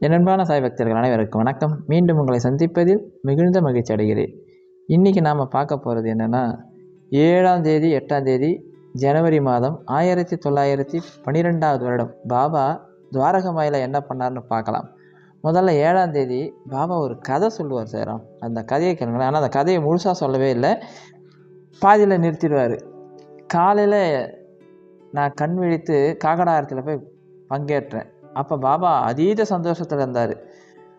என் அன்பான சாய் பக்தர்கள் அனைவருக்கும் வணக்கம். மீண்டும் உங்களை சந்திப்பதில் மிகுந்த மகிழ்ச்சி அடைகிறேன். இன்றைக்கி நாம் பார்க்க போகிறது என்னென்னா ஏழாம் தேதி எட்டாம் தேதி ஜனவரி மாதம் ஆயிரத்தி தொள்ளாயிரத்தி பன்னிரெண்டாவது வருடம். பாபா துவாரகமாயில் என்ன பண்ணார்னு பார்க்கலாம். முதல்ல ஏழாம் தேதி பாபா ஒரு கதை சொல்லுவார் சேரம் அந்த கதையை கேளுங்களேன். ஆனால் அந்த கதையை முழுசாக சொல்லவே இல்லை. பாதியில் நிறுத்திடுவார். காலையில் நான் கண் விழித்து காகடாரத்தில் போய் பங்கேற்றேன். அப்போ பாபா அதீத சந்தோஷத்தில் இருந்தார்.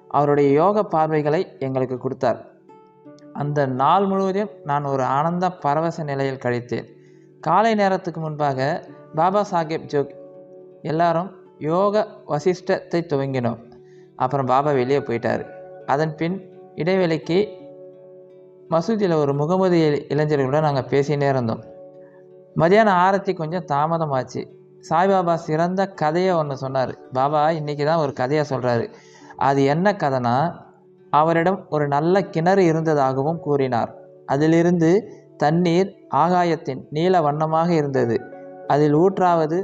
அவருடைய யோக பார்வைகளை எங்களுக்கு கொடுத்தார். அந்த நாள் முழுவதும் நான் ஒரு ஆனந்த பரவச நிலையில் கழித்தேன். காலை நேரத்துக்கு முன்பாக பாபா சாஹேப் ஜோக் எல்லாரும் யோக வசிஷ்டத்தை துவங்கினோம். அப்புறம் பாபா வெளியே போயிட்டார். அதன் பின் இடைவெளிக்கு மசூதியில் ஒரு முகமது இளைஞர்களுடன் நாங்கள் பேசினே இருந்தோம். மதியானம் ஆரத்தி கொஞ்சம் தாமதமாச்சு. சாய்பாபா சிறந்த கதையை ஒன்று சொன்னார். பாபா இன்றைக்கி தான் ஒரு கதையை சொல்கிறாரு அது என்ன கதைனா அவரிடம் ஒரு நல்ல கிணறு இருந்ததாகவும் கூறினார். அதிலிருந்து தண்ணீர் ஆகாயத்தின் நீல வண்ணமாக இருந்தது. அதில் ஊற்றாவது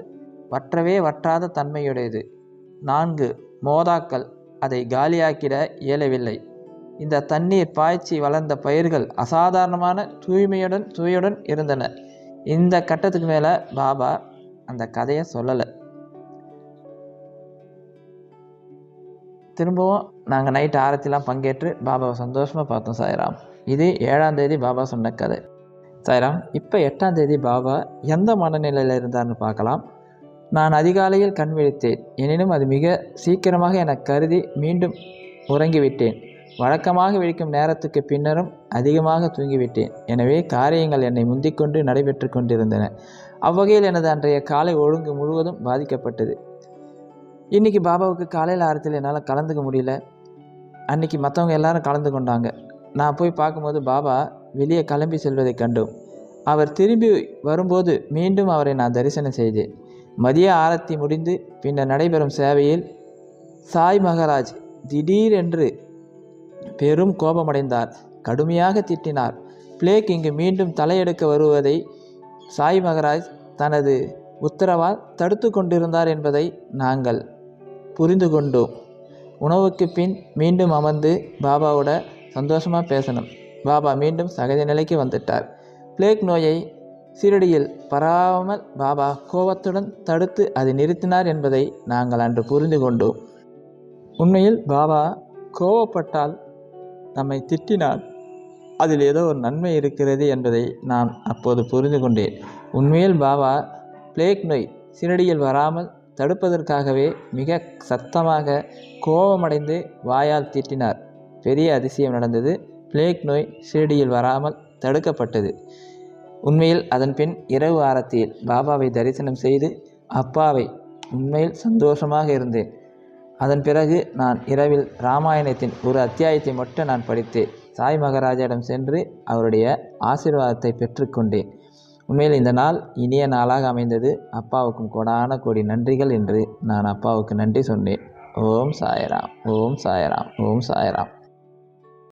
வற்றவே வற்றாத தன்மையுடையது. நான்கு மோதாக்கள் அதை காலியாக்கிட இயலவில்லை. இந்த தண்ணீர் பாய்ச்சி வளர்ந்த பயிர்கள் அசாதாரணமான தூய்மையுடன் தூயுடன் இருந்தன. இந்த கட்டத்துக்கு மேலே பாபா அந்த கதையை சொல்லலை. திரும்பவும் நாங்கள் நைட் ஆரத்திலாம் பங்கேற்று பாபாவை சந்தோஷமாக பார்த்தோம் சாய்ராம். இது ஏழாம் தேதி பாபா சொன்ன கதை. சாய்ராம் இப்போ எட்டாம் தேதி பாபா எந்த மனநிலையில் இருந்தார்னு பார்க்கலாம். நான் அதிகாலையில் கண் விழித்தேன். எனினும் அது மிக சீக்கிரமாக என கருதி மீண்டும் உறங்கிவிட்டேன். வழக்கமாக விழிக்கும் நேரத்துக்கு பின்னரும் அதிகமாக தூங்கிவிட்டேன். எனவே காரியங்கள் என்னை முந்திக்கொண்டு நடைபெற்று கொண்டிருந்தன. அவ்வகையில் எனது அன்றைய காலை ஒழுங்கு முழுவதும் பாதிக்கப்பட்டது. இன்றைக்கி பாபாவுக்கு காலையில் ஆரத்தில் என்னால் கலந்துக்க முடியல. அன்றைக்கி மற்றவங்க எல்லாரும் கலந்து கொண்டாங்க. நான் போய் பார்க்கும்போது பாபா வெளியே கிளம்பி செல்வதை கண்டோம். அவர் திரும்பி வரும்போது மீண்டும் அவரை நான் தரிசனம் செய்தேன். மதிய ஆரத்தி முடிந்து பின்னர் நடைபெறும் சேவையில் சாய் மகராஜ் திடீரென்று பெரும் கோபமடைந்தார். கடுமையாக திட்டினார். பிளேக் இங்கு மீண்டும் தலையெடுக்க வருவதை சாய் மகராஜ் தனது உத்தரவால் தடுத்து கொண்டிருந்தார் என்பதை நாங்கள் புரிந்து கொண்டோம். உணவுக்கு பின் மீண்டும் அமர்ந்து பாபாவோட சந்தோஷமாக பேசணும். பாபா மீண்டும் சகஜ நிலைக்கு வந்துட்டார். பிளேக் நோயை சீரடியில் பராமல் பாபா கோபத்துடன் தடுத்து அதை நிறுத்தினார் என்பதை நாங்கள் அன்று புரிந்து கொண்டோம். உண்மையில் பாபா கோவப்பட்டால் நம்மை திட்டினால் அதில் ஏதோ ஒரு நன்மை இருக்கிறது என்பதை நான் அப்போது புரிந்து கொண்டேன். உண்மையில் பாபா பிளேக் நோய் சிறடியில் வராமல் தடுப்பதற்காகவே மிக சத்தமாக கோபமடைந்து வாயால் திட்டினார். பெரிய அதிசயம் நடந்தது. பிளேக் நோய் ஷிரடியில் வராமல் தடுக்கப்பட்டது. உண்மையில் அதன் பின் இரவு ஆரத்தியில் பாபாவை தரிசனம் செய்து அப்பாவை உண்மையில் சந்தோஷமாக இருந்தேன். அதன் பிறகு நான் இரவில் ராமாயணத்தின் ஒரு அத்தியாயத்தை மட்டும் நான் படித்தேன் சாய் மகாராஜாவிடம் சென்று அவருடைய ஆசீர்வாதத்தை பெற்றுக்கொண்டேன். உண்மையில் இந்த நாள் இனிய நாளாக அமைந்தது. அப்பாவுக்கும் கொடான கோடி நன்றிகள் என்று நான் அப்பாவுக்கு நன்றி சொன்னேன். ஓம் சாயராம் ஓம் சாயராம் ஓம் சாயராம்.